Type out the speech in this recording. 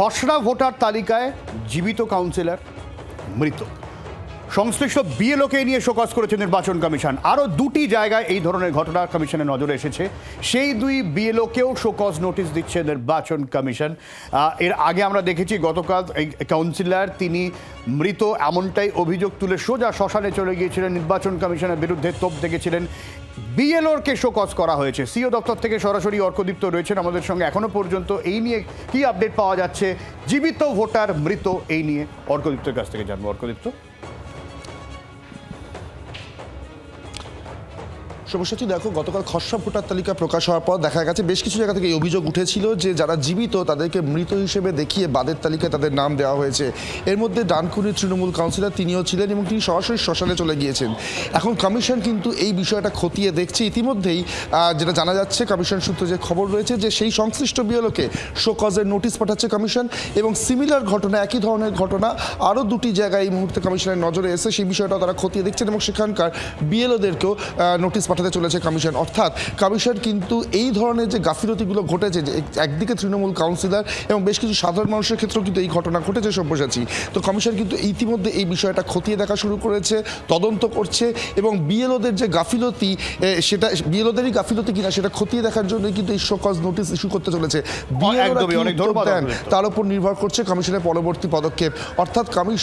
খসড়া ভোটার তালিকায় জীবিত কাউন্সিলর মৃত সংশ্লিষ্ট বিএলওকে নিয়ে শোকজ করেছে নির্বাচন কমিশন। আরও দুটি জায়গায় এই ধরনের ঘটনা কমিশনের নজরে এসেছে। সেই দুই বিএলওকেও শোকজ নোটিশ দিচ্ছে নির্বাচন কমিশন। এর আগে আমরা দেখেছি গতকাল এই কাউন্সিলর, তিনি মৃত এমনটাই অভিযোগ তুলে সোজা শ্মশানে চলে গিয়েছিলেন। নির্বাচন কমিশনের বিরুদ্ধে তোপ দেখেছিলেন। বিএলওরকে শোকজ করা হয়েছে। সিও দপ্তর থেকে সরাসরি অর্কদীপ্ত রয়েছেন আমাদের সঙ্গে এখনও পর্যন্ত। এই নিয়ে কি আপডেট পাওয়া যাচ্ছে? জীবিত ভোটার মৃত, এই নিয়ে অর্কদীপ্তের কাছ থেকে জানব। অর্কদীপ্ত? সমস্যাটি দেখো, গতকাল খসড়া ভোটার তালিকা প্রকাশ হওয়ার পর দেখা গেছে বেশ কিছু জায়গা থেকে এই অভিযোগ উঠেছিল যে যারা জীবিত তাদেরকে মৃত হিসেবে দেখিয়ে বাদের তালিকায় তাদের নাম দেওয়া হয়েছে। এর মধ্যে ডানকুনির তৃণমূল কাউন্সিলর তিনিও ছিলেন এবং তিনি সরাসরি শ্মশানে চলে গিয়েছেন। এখন কমিশন কিন্তু এই বিষয়টা খতিয়ে দেখছে। ইতিমধ্যেই যেটা জানা যাচ্ছে, কমিশন সূত্রে যে খবর রয়েছে যে সেই সংশ্লিষ্ট বিএলওকে শোকজের নোটিশ পাঠাচ্ছে কমিশন এবং সিমিলার ঘটনা, একই ধরনের ঘটনা আরও দুটি জায়গায় এই মুহূর্তে কমিশনের নজরে এসে সেই বিষয়টা তারা খতিয়ে দেখছেন এবং সেখানকার বিএলওদেরকেও নোটিশ পাঠাতে চলেছে কমিশন। অর্থাৎ কমিশন কিন্তু এই ধরনের যে গাফিলতিগুলো ঘটেছে যে একদিকে তৃণমূল কাউন্সিলর এবং বেশ কিছু সাধারণ মানুষের ক্ষেত্রেও কিন্তু এই ঘটনা ঘটেছে সব্যসাচী। তো কমিশন কিন্তু ইতিমধ্যে এই বিষয়টা খতিয়ে দেখা শুরু করেছে তদন্ত করছে এবং বিএলওদের যে গাফিলতি সেটা বিএলওদেরই গাফিলতি কিনা সেটা খতিয়ে দেখার জন্য কিন্তু এই শোকজ নোটিশ ইস্যু করতে চলেছে। তার উপর নির্ভর করছে কমিশনের পরবর্তী পদক্ষেপ। অর্থাৎ কমিশ